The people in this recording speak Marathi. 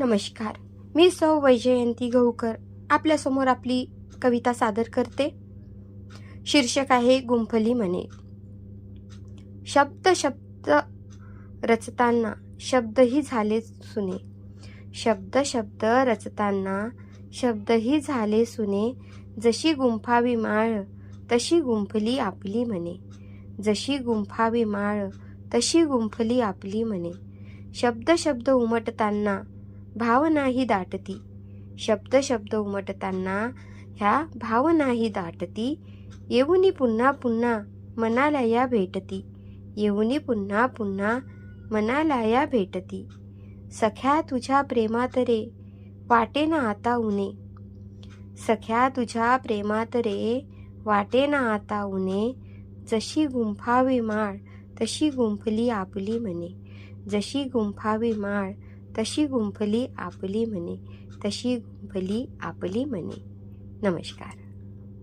नमस्कार. मी सौ वैजयंती गहूकर आपल्यासमोर आपली कविता सादर करते. शीर्षक आहे गुंफली म्हणे. शब्द शब्द रचताना शब्दही झाले सुने. शब्द शब्द रचताना शब्दही झाले सुने. जशी गुंफावी माळ तशी गुंफली आपली म्हणे. जशी गुंफावी माळ तशी गुंफली आपली म्हणे. शब्द शब्द उमटताना भावनाही दाटती. शब्द शब्द उमटताना ह्या भावनाही दाटती. येऊनी पुन्हा पुन्हा मनाला या भेटती. येऊनी पुन्हा पुन्हा मनाला या भेटती. सख्या तुझ्या प्रेमात रे वाटेना आता उने. सख्या तुझ्या प्रेमात रे वाटेना आता उने. जशी गुंफावी माळ तशी गुंफली आपली म्हणे जशी गुंफावी माळ तशी गुंफली आपली म्हणे तशी गुंफली आपली म्हणे. नमस्कार.